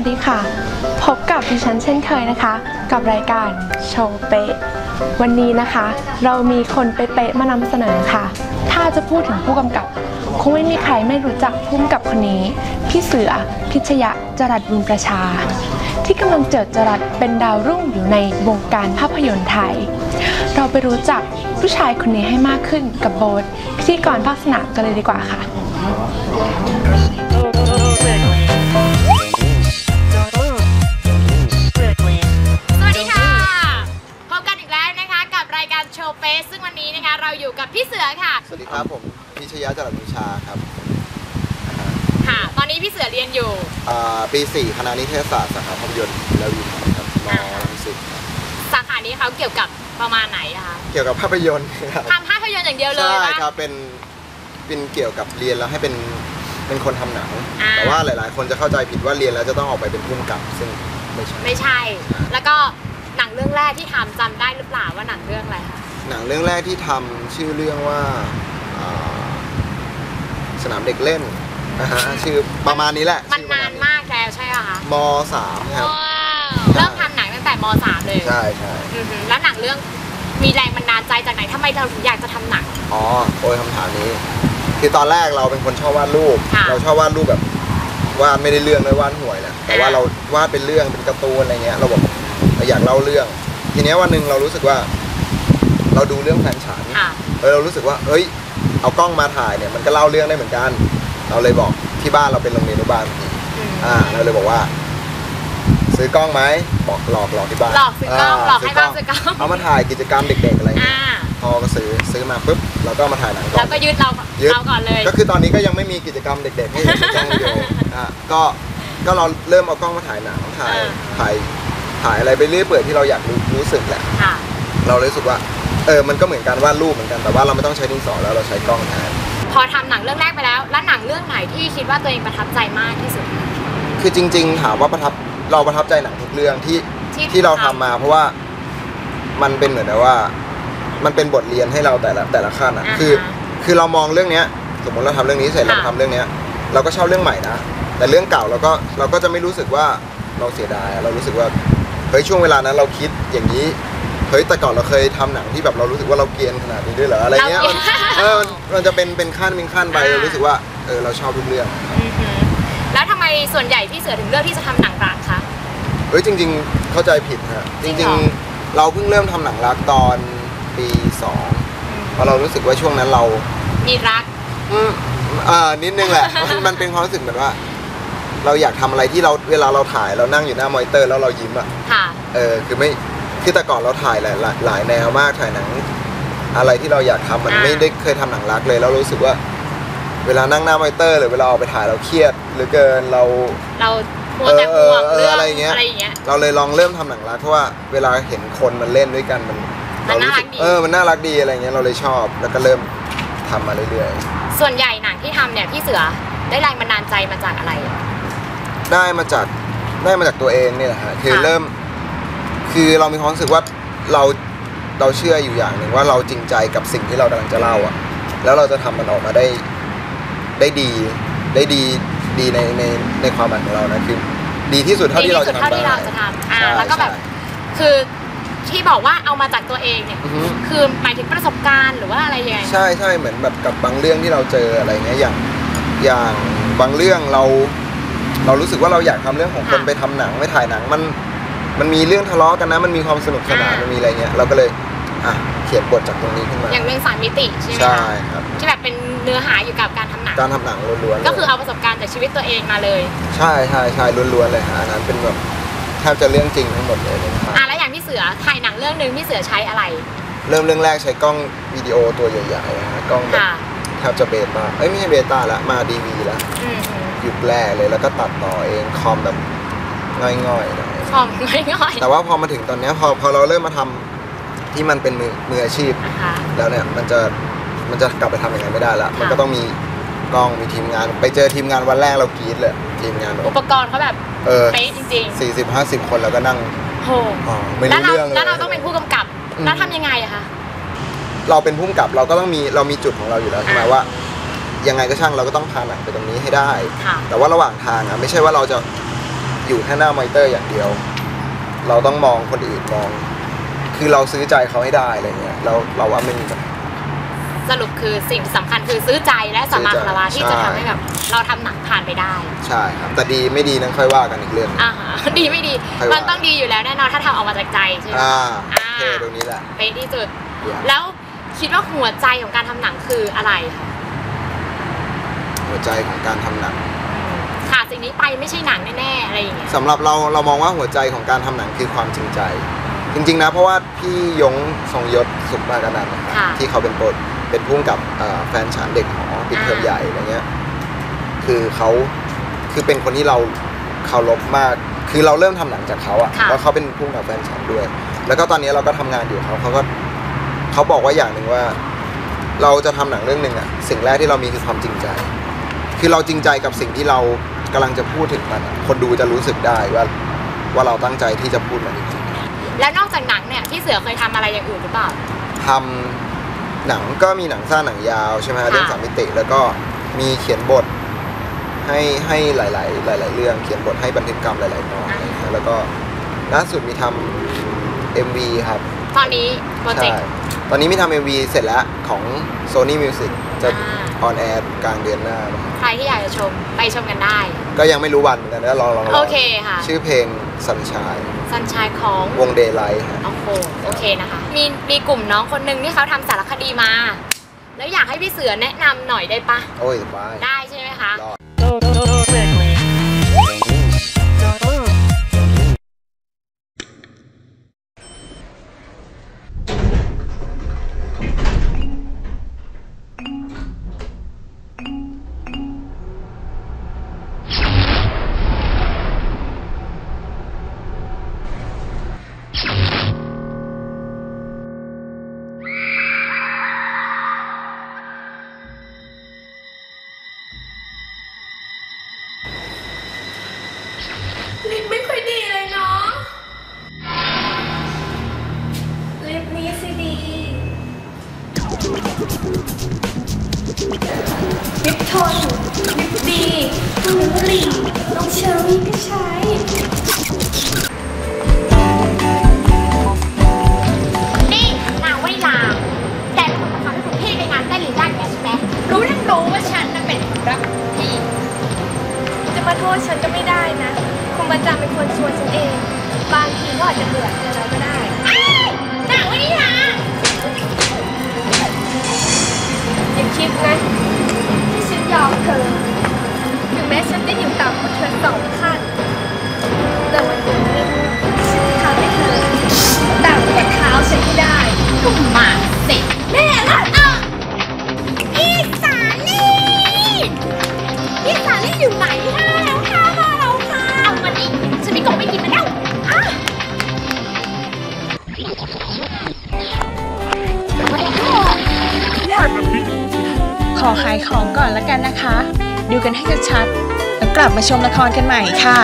วัสดีค่ะ พบกับดิฉันเช่นเคยนะคะ กับรายการโชว์เป๊ะ วันนี้นะคะ เรามีคนเป๊ะๆมานำเสนอค่ะ ถ้าจะพูดถึงผู้กำกับ คงไม่มีใครไม่รู้จักผู้กำกับคนนี้ พี่เสือพิชยะจรัสบุญประชา ที่กำลังเจิดจรัสเป็นดาวรุ่งอยู่ในวงการภาพยนตร์ไทย เราไปรู้จักผู้ชายคนนี้ให้มากขึ้นกับโบ๊ทพิธีกรภาคสนามกันเลยดีกว่าค่ะ พี่เสือค่ะ สวัสดีครับผมพิชยะจรัสวิชาครับค่ะ ตอนนี้พี่เสือเรียนอยู่อ่าปี4คณะนิเทศศาสตร์สาขาภาพยนตร์แล้ววินครับมอ่ารังสิตครับสาขานี้เขาเกี่ยวกับประมาณไหนอะคะเกี่ยวกับภาพยนตร์ครับทำภาพยนตร์อย่างเดียวเลยใช่ปะครับเป็นเป็นเกี่ยวกับเรียนแล้วให้เป็นเป็นคนทำหนังอ่าแต่ว่าหลาย ๆ คนจะเข้าใจผิดว่าเรียนแล้วจะต้องออกไปเป็นผู้กำกับซึ่งไม่ใช่ไม่ใช่ แล้วก็หนังเรื่องแรกที่ทำจำได้หรือเปล่าว่าหนังเรื่องอะไรคะ หนังเรื่องแรกที่ทำชื่อเรื่องว่าอ่าสนามเด็กเล่นนะฮะชื่อประมาณนี้แหละมันชื่อประนานณมากแล้วใช่ไหมคะมสามครับว้าวเริ่มทำหนังตั้งแต่ม .3 เลยใช่ใช่อือหือแล้วหนังเรื่องมีแรงบันดาลใจจากไหนทำไมเราถึงอยากจะทำหนังอ๋อโอ้ยคำถามนี้ คือตอนแรกเราเป็นคนชอบวาดรูปค่ะเราชอบวาดรูปแบบวาดไม่ได้เรื่องเลยวาดห่วยแหละแต่ว่าอ่าเราวาดเป็นเรื่องเป็นการ์ตูนอะไรเงี้ยเราบอกเราอยากเล่าเรื่อง ทีเนี้ยวันหนึ่งเรารู้สึกว่า เราดูเรื่องแฟนฉันค่ะ เออเรารู้สึกว่า เอ้ย เอากล้องมาถ่ายเนี่ยมันก็เล่าเรื่องได้เหมือนกัน เราเลยบอกที่บ้านเราเป็นโรงเรียนอนุบาลอืม อ่าเราเลยบอกว่า ซื้อกล้องไหมบอกหลอกหลอกที่บ้านหลอกซื้อกล้องหลอกให้บ้านซื้อกล้อง เอามาถ่ายกิจกรรมเด็กๆอะไรเงี้อ่ายพอก็ซื้อซื้อมาปุ๊บเราก็เอามาถ่ายหนังก่แล้อวนก็ยึดเรายึดเราก่อนเลย ก็คือตอนนี้ก็ยังไม่มีกิจกรรมเด็กๆให้เห็นในกล้องวิดีโอ อะก็ก็เราเริ่มเอากล้องมาถ่ายหนังถ่ายอ่า ถ่ายถ่ายอะไรไปเรื่อยเปื่อยที่เราอยากรู้รู้สึกแหละ ค่ะ เราเลยรู้สึกว่า เออมันก็เหมือนการวาดรูปเหมือนกันแต่ว่าเราไม่ต้องใช้ดินสอแล้วเราใช้กล้องแทนพอทำหนังเรื่องแรกไปแล้ว แล้วหนังเรื่องไหนที่คิดว่าตัวเองประทับใจมากที่สุด คือจริง ๆ ถามว่าประทับเราประทับใจหนังทุกเรื่องที่ที่ที่เราทำมาเพราะว่ามันเป็นเหมือนกับว่า มันเป็นบทเรียนให้เราแต่ละแต่ละขั้นอะาฮะคือ คือเรามองเรื่องเนี้ย สมมติเราทำเรื่องนี้เสร็จเราค่ะ ทำเรื่องเนี้ย เราก็ชอบเรื่องใหม่นะแต่เรื่องเก่าเราก็เราก็จะไม่รู้สึกว่าเราเสียดายอะเรารู้สึกว่าเฮ้ยช่วงเวลานั้นเราคิดอย่างนี้ เฮ้ยแต่ก่อนเราเคยทำหนังที่แบบเรารู้สึกว่าเราเกรียนขนาดนี้ด้วยเหรออะไรเงี้ยเรามันเออมันมันจะเป็นเป็นขั้นเป็นขั้นไปอ่าเรารู้สึกว่าเออเราชอบทุกเรื่องอือหือแล้วทำไมส่วนใหญ่พี่เสือถึงเลือกที่จะทำหนังรักคะเฮ้ยจริง ๆ เข้าใจผิดฮะจจริงริเหงรอๆเราเพิ่งเริ่มทำหนังรักตอนปีสองเพราะเรารู้สึกว่าช่วงนั้นเรามีรักอืมอ่านิดนึงแหละมันมันเป็นความรู้สึกเหมือนว่า เราอยากทำอะไรที่เราเวลาเราถ่ายเรานั่งอยู่หน้ามอนิเตอร์แล้วเรายิ้มอะค่ะเออคือไม่ คือแต่ก่อนเราถ่ายหลายหลายหลายแนวมากถ่ายหนัง อะไรที่เราอยากทำมันอ่า ไม่ได้เคยทำหนังรักเลยแล้วรู้สึกว่า เวลานั่งหน้ามอนิเตอร์หรือเวลาออกไปถ่ายเราเครียดเหรือเกินเรา เรามัวแต่ห่วงเออเออเรื่องอะไรอย่างเงี้ย อะไรอย่างเงี้ย เราเลยลองเริ่มทำหนังรักเพราะว่าเวลาเห็นคนมันเล่นด้วยกันมันมันเราน่ารู้รัสึกกดี เออมันน่ารักดีอะไรเงี้ยเราเลยชอบ แล้วก็เริ่มทำมาเรื่อยส่วนใหญ่หนังที่ทำเนี่ยพี่เสือได้แรงบันดาลใจมาจากอะไร ๆได้มาจากได้มาจากตัวเองนี่แหละฮะคือค่ะ เริ่ม คือเรามีความรู้สึกว่าเราเราเชื่ออยู่อย่างหนึ่งว่าเราจริงใจกับสิ่งที่เรากำลังจะเล่าอะ แล้วเราจะทำมันออกมาได้ได้ดีได้ดีดีในในในความหมายของเรานะคือดีที่สุดเท่าดีที่ที่เราสุจะดทำเท่าที่ได้เราจะทำอ่าใช่แล้วก็แบบใช่คือที่บอกว่าเอามาจากตัวเองเนี่ยอือฮึคือหมายถึงประสบการณ์หรือว่าอะไรยังไงใช่ใช่เหมือนแบบกับบางเรื่องที่เราเจออะไรเงี้ยอย่างอย่างบางเรื่องเรา เรารู้สึกว่าเราอยากทำเรื่องของคนค่ะไปทำหนังไม่ถ่ายหนังมัน มันมีเรื่องทะเลาะกันนะ มันมีความสนุกสนานอ่ามั มันมีอะไรเงี้ยเราก็เลยอะเขียนบทจากตรงนี้ขึ้นมาอย่างเรื่องสามมิติใช่ไหมใช่คะครับที่แบบเป็นเนื้อหาอยู่กับการทำหนัง การทำหนังล้วนๆก็คือเอาประสบการณ์จากชีวิตตัวเองมาเลยใช่ใช่ใช่ล้วนๆเลยฮะอันนั้นเป็นแบบแทบจะเรื่องจริงทั้งหมดเลยนะครับอะแล้วอย่างพี่เสือถ่ายหนังเรื่องหนึ่งพี่เสือใช้อะไรเริ่มเรื่องแรกใช้กล้องวิดีโอตัวใหญ่ๆนะฮะกล้องแบบค่ะแทบจะเบต้าเอ้ยไม่ใช่เบต้าละมาดีวีละอืมยุคแรกเลยแล้วก็ตัดต่อเองคอมแบบง่อยๆหน่ อยๆคอมง่อยแต่ว่าพอมาถึงตอนเนี้ยพอพอเราเริ่มมาทำที่มันเป็นมือมืออาชีพๆนะคะ แล้วเนี่ยมันจะมันจะกลับไปทำอย่างนั้นไม่ได้ละค่ะมันก็ต้องมีกล้องมีทีมงาน ไปเจอทีมงานวันแรกเรากรี๊ดเลยทีมงานแบอุบปกรณ์เขาแบบเออเป๊ะจริงสี่สิบห้าสิบคนแล้วก็นั่งๆโหอ๋อไม่แล้วรู้เราเรื่องเลย แล้วเราต้องเป็นผู้กำกับ อืม แล้วทำยังไงอะคะ เราเป็นผู้กำกับเราก็ต้องมีเรามีจุดของเราอยู่แล้วใช่ไหมอ่า ว่ายังไงก็ช่างเราก็ต้องพาหนังไปตรงนี้ให้ได้ ค่ะ แต่ว่าระหว่างทางอะไม่ใช่ว่าเราจะ อยู่แค่หน้ามอนิเตอร์อย่างเดียว เราต้องมองคนอื่นมอง คือเราซื้อใจเขาให้ได้อะไรเงี้ยเราเราว่าไม่มีปัญหาสรุปคือสิ่งสำคัญคือซื้อใจและสมาคารวะที่จะใช่ทำให้แบบเราทำหนังผ่านไปได้ใช่ครับ แต่ดีไม่ดีนั้นค่อยว่ากันอีกเรื่องหนึ่ง อ่าฮะดีไม่ดีใครว่ามั มันต้องดีอยู่แล้วแน่นอนถ้าทำออกมาจากใจใช่ไหม อ่าอ่าโอเคตรงนี้แหละเป็นที่สุด เดี๋ยวแล้วคิดว่าหัวใจของการทำหนังคืออะไรคะหัวใจของการทำหนัง ขาดสิ่งนี้ไปไม่ใช่หนังแน่ๆอะไรอย่างเงี้ยสำหรับเราเรามองว่าหัวใจของการทำหนังคือความจริงใจ จริง ๆ นะ เพราะว่าพี่ยงทรงยศสุขมากนันท์นะครับค่ะ ที่เขาเป็นโปรดเป็นผู้กำกับเอ่อแฟนฉันเด็กหอปิดเทอมอ่าใหญ่อะไรเงี้ยคือเขาคือเป็นคนที่เราเคารพมาก คือเราเริ่มทำหนังจากเขาอะค่ะ แล้วเขาเป็นผู้กำกับแฟนฉันด้วย แล้วก็ตอนนี้เราก็ทำงานอยู่กับเขาเขาก็เขาบอกว่าอย่างหนึ่งว่า เราจะทำหนังเรื่องหนึ่งอะสิ่งแรกที่เรามีคือความจริงใจ คือเราจริงใจกับสิ่งที่เรา กำลังจะพูดถึงมันอะคนดูจะรู้สึกได้ว่าว่าเราตั้งใจที่จะพูดมันจริงแล้วนอกจากหนังเนี่ยพี่เสือเคยทำอะไรอย่างอื่นหรือเปล่าๆทำหนังก็มีหนังสั้นหนังยาวใช่ไหมฮะค่ะเรื่องสามมิติแล้วก็มีเขียนบทให้ให้หลาย ๆ หลาย ๆ เรื่องเขียนบทให้บันทึกกรรมหลายๆตอนอะไรอย่างเงี้ยแล้วก็ล่าสุดมีทำ MV ครับ ตอนนี้โปรเจใช่กต์ตอนนี้มีทำ MV เสร็จแล้วของ Sony Music จะอ่าออนแอร์กลางเดือนหน้านะครับใครที่อยากจะชมไปชมกันได้ ก็ยังไม่รู้วันเหมือนกันนะลองลองลองโอเคค่ะ ชื่อเพลง Sunshine สัญชัยของวง Daylight ฮะโอ้โหโอเคนะคะ มีมีกลุ่มน้องคนหนึ่งที่เขาทำสารคดีมา แล้วอยากให้พี่เสือแนะนำหน่อยได้ปะโอ้ยสบาย ได้ใช่ไหมคะ รอด กันให้ชัดๆแล้วกลับมาชมละครกันใหม่ค่ะ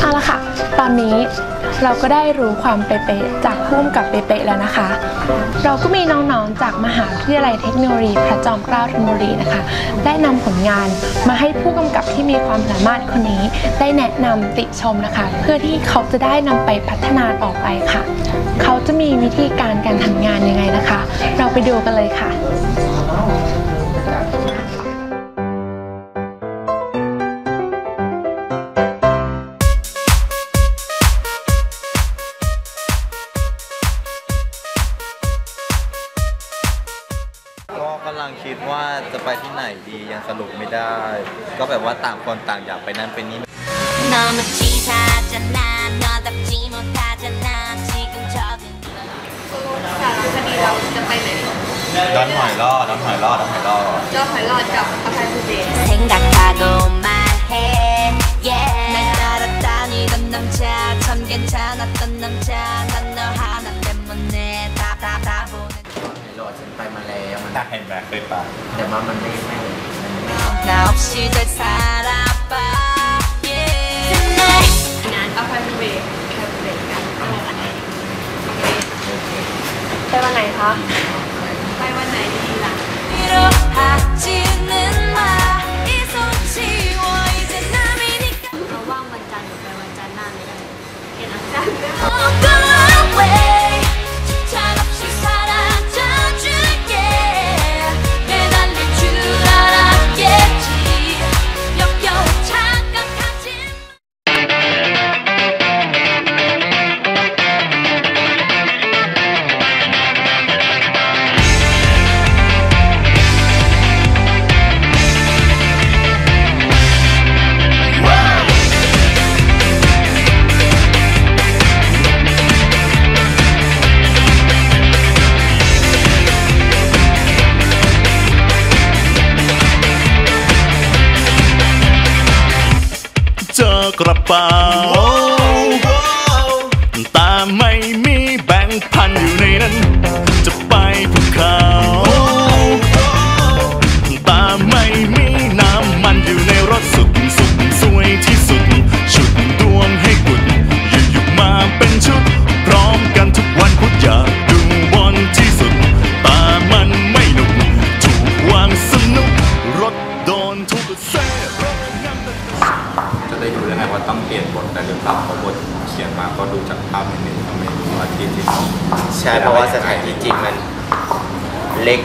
เอาละค่ะ ตอนนี้ เราก็ได้รู้ความเป๊ะๆจากพุ่มกับเป๊ะๆแล้วนะคะ เราก็มีน้องๆจากมหาวิทยาลัยเทคโนโลยีพระจอมเกล้าธนบุรีนะคะ ได้นำผลงานมาให้ผู้กำกับที่มีความสามารถคนนี้ ได้แนะนำติชมนะคะ เพื่อที่เขาจะได้นำไปพัฒนาต่อไปค่ะ เขาจะมีวิธีการการทำงานยังไงนะคะ เราไปดูกันเลยค่ะ ต่างคนต่างอยากไปนั่นไปนี่ 너무 치사하잖아 너답지 못하잖아 지금 저든 ดอนหอยรอดดอนหอยรอดดอนหอยรอด 생각하고 말해 yeah 날 따라다니던 남자 참 괜찮았던 남자 난 너 하나 때문에 답답다 보는 โหลดฉันไปมาแล้วมัน ได้เห็นแบบเคยไป แต่ว่ามันไม่ไม่ 나 없이 잘 살아봐 yeah Tonight ไป วันไหนคะ ไปวันไหนดีล่ะ 하지는 마. 이 손 치워 이제 남이니까. เราว่างวันจันทร์หรือไปวันจันทร์หน้าไม่ได้เห็นอาจารย์ กระเป๋าแต่ไม่มี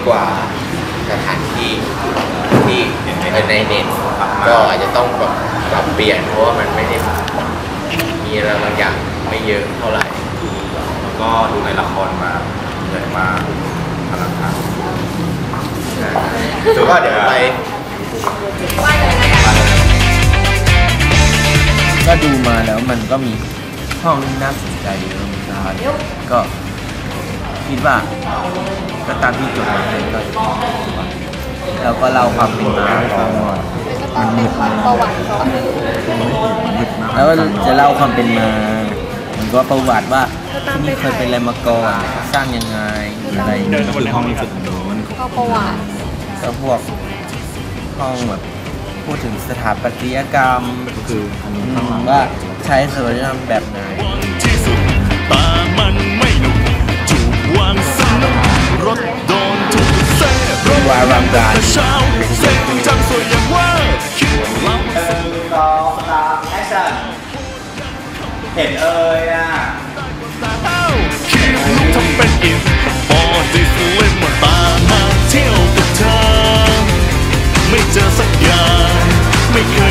กกว่าสถานที่ที่เป็นในเน็ตก็อาจจะต้องแบบปรับเปลี่ยนเพราะว่ามันไม่ได้มีอะไรบางอย่างไม่เยอะเท่าไหร่แล้วก็ดูในละครมาใหญ่มากอลังการถือว่าเดี๋ยวไปก็ดูมาแล้วมันก็มีห้องที่น่าสนใจเยอะเหมือนกันก็คิดว่า ก็ตามที่จดมาให้ก็เราก็เล่าความเป็นมาให้ฟังหน่อยมันมืดประวัติแล้วจะเล่าความเป็นมาเหมือนกับประวัติว่าที่นี่เคยเป็นอะไรมาก่อนสร้างยังไงอะไรอย่างเงี้ยคือห้องรู้สึกโดนก็ประวัติก็พวกห้องแบบพูดถึงสถาปัตยกรรมก็คืออันนี้อืข้างหลัมงว่าใช้สถาปัตยกรรมแบบไหน รถวารังการแต่เช้าเส้นจังสวยอย่างว่าคิดล้ำเห็นเอ่ยอะคิดลุกทำเป็นอินบอดี้สลิมดตามาเที่ยวกับเธอไม่เจอสักอย่างไม่เคย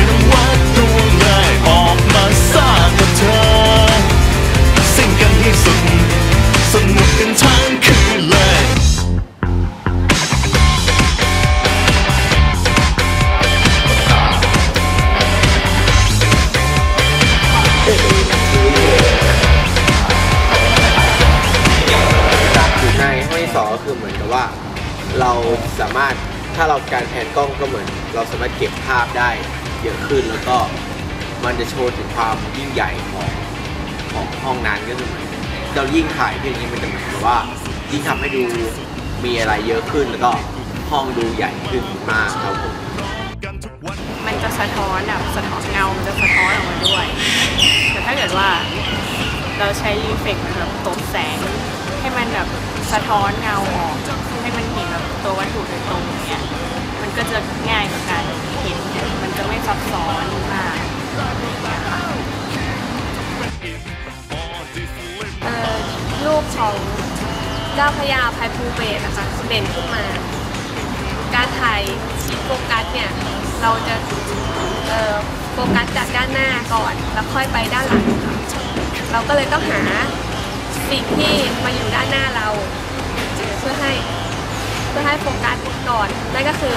การแผนกล้องก็เหมือน เราสามารถเก็บภาพได้เยอะขึ้นแล้วก็มันจะโชว์ถึงความยิ่งใหญ่ของของห้องนั้นก็คือเหมือนเรายิ่งถ่ายเพียงนี้มันจะเหมือนกับว่ายิ่งทำให้ดูมีอะไรเยอะขึ้นแล้วก็ห้องดูใหญ่ขึ้นมากครับผมมันจะสะท้อนแบบสะท้อนเงา มันจะสะท้อนออกมาด้วย แต่ถ้าเกิดว่าเราใช้รีเฟกต์แบบตบแสง ให้มันแบบสะท้อนเงาออกให้มันเห็นแบบตัววัตถุโดยตรงอย่างเงี้ย ก็จะง่ายต่อการเห็น มันจะไม่ซับซ้อนมากรูปของเจ้าพระยาภัยภูเบศนะคะเด่นขึ้นมา การถ่ายชิดโฟกัสเนี่ย เราจะโฟกัสจากด้านหน้าก่อน แล้วค่อยไปด้านหลังค่ะเราก็เลยต้องหาสิ่งที่มาอยู่ด้านหน้าเราเพื่อให้ เพื่อให้โฟกัสก่อนนั่นก็คือ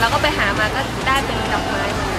เราก็ไปหามาก็ได้เป็นดอกไม้มา